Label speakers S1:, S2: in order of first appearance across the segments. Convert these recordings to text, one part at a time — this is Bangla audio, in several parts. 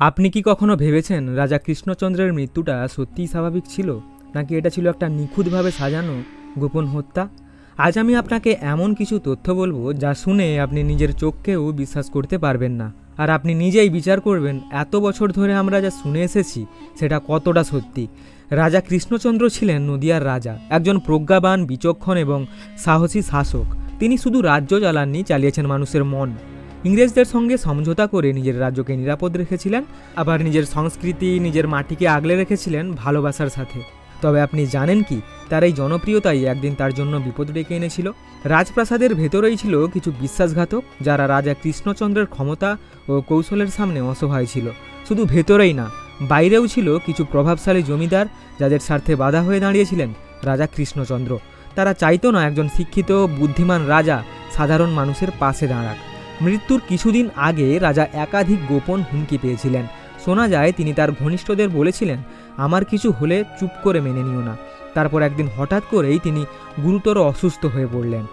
S1: আপনি কি কখনো ভেবেছেন রাজা কৃষ্ণচন্দ্রের মৃত্যুটা সত্যিই স্বাভাবিক ছিল? নাকি এটা ছিল একটা নিখুঁতভাবে সাজানো গোপন হত্যা? আজ আমি আপনাকে এমন কিছু তথ্য বলব যা শুনে আপনি নিজের চোখকেও বিশ্বাস করতে পারবেন না। আর আপনি নিজেই বিচার করবেন, এত বছর ধরে আমরা যা শুনে এসেছি, সেটা কতটা সত্যি? রাজা কৃষ্ণচন্দ্র ছিলেন নদিয়ার রাজা, একজন প্রজ্ঞাবান, বিচক্ষণ এবং সাহসী শাসক। তিনি শুধু রাজ্য চালাননি চালিয়েছেন মানুষের মন। ইংরেজদের সঙ্গে সমঝোতা করে নিজের রাজ্যকে নিরাপদ রেখেছিলেন, আবার নিজের সংস্কৃতি, নিজের মাটিকে আগলে রেখেছিলেন ভালোবাসার সাথে। তবে আপনি জানেন কি, তার এই জনপ্রিয়তাই একদিন তার জন্য বিপদ ডেকে এনেছিল। রাজপ্রাসাদের ভেতরেই ছিল কিছু বিশ্বাসঘাতক, যারা রাজা কৃষ্ণচন্দ্রের ক্ষমতা ও কৌশলের সামনে অসহায় ছিল। শুধু ভেতরেই না, বাইরেও ছিল কিছু প্রভাবশালী জমিদার, যাদের স্বার্থে বাধা হয়ে দাঁড়িয়েছিলেন রাজা কৃষ্ণচন্দ্র। তারা চাইতো না একজন শিক্ষিত, বুদ্ধিমান রাজা সাধারণ মানুষের পাশে দাঁড়াক। মৃত্যুর কিছুদিন আগে রাজা একাধিক গোপন হুমকি পেয়েছিলেন। শোনা যায়, তিনি তার ঘনিষ্ঠদের বলেছিলেন, আমার কিছু হলে চুপ করে মেনে নিও না। তারপর একদিন হঠাৎ করেই তিনি গুরুতর অসুস্থ হয়ে পড়লেন।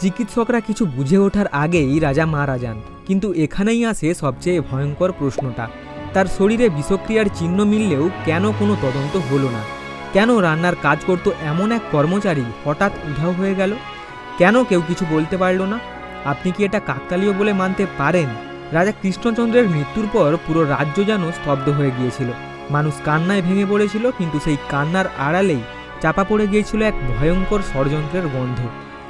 S1: চিকিৎসকরা কিছু বুঝে ওঠার আগেই রাজা মারা যান, কিন্তু এখানেই আসে সবচেয়ে ভয়ঙ্কর প্রশ্নটা। তার শরীরে বিষক্রিয়ার চিহ্ন মিললেও কেন কোনো তদন্ত হলো না? কেন রান্নার কাজ করতো এমন এক কর্মচারী হঠাৎ উধাও হয়ে গেল? কেন কেউ কিছু বলতে পারল না? আপনি কি এটা কাকতালীয় বলে মানতে পারেন? রাজা কৃষ্ণচন্দ্রের মৃত্যুর পর পুরো রাজ্য যেন স্তব্ধ হয়ে গিয়েছিল। মানুষ কান্নায় ভেঙে পড়েছিল, কিন্তু সেই কান্নার আড়ালেই চাপা পড়ে গিয়েছিল এক ভয়ঙ্কর ষড়যন্ত্রের গন্ধ।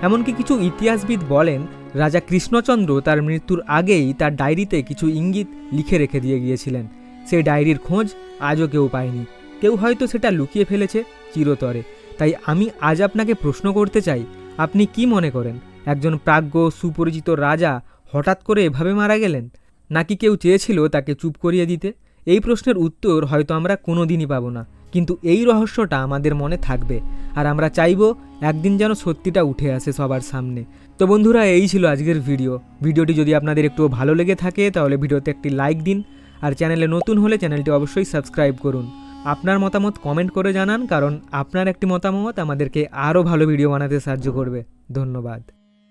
S1: এমনকি কিছু ইতিহাসবিদ বলেন, রাজা কৃষ্ণচন্দ্র তার মৃত্যুর আগেই তার ডায়েরিতে কিছু ইঙ্গিত লিখে রেখে দিয়ে গিয়েছিলেন। সেই ডায়েরির খোঁজ আজও কেউ পায়নি। কেউ হয়তো সেটা লুকিয়ে ফেলেছে চিরতরে। তাই আমি আজ আপনাকে প্রশ্ন করতে চাই, আপনি কি মনে করেন? একজন প্রাজ্ঞ সুপরিচিত রাজা হঠাৎ করে এভাবে মারা গেলেন? নাকি কেউ চেয়েছিল তাকে চুপ করিয়ে দিতে? এই প্রশ্নের উত্তর হয়তো আমরা কোনো দিনই পাবো না। কিন্তু এই রহস্যটা আমাদের মনে থাকবে। আর আমরা চাইব একদিন যেন সত্যিটা উঠে আসে সবার সামনে। তো বন্ধুরা, এই ছিল আজকের ভিডিও। ভিডিওটি যদি আপনাদের একটু ভালো লেগে থাকে, তাহলে ভিডিওতে একটি লাইক দিন। আর চ্যানেলে নতুন হলে চ্যানেলটি অবশ্যই সাবস্ক্রাইব করুন। আপনার মতামত কমেন্ট করে জানান, কারণ আপনার একটি মতামত আমাদেরকে আরও ভালো ভিডিও বানাতে সাহায্য করবে। ধন্যবাদ।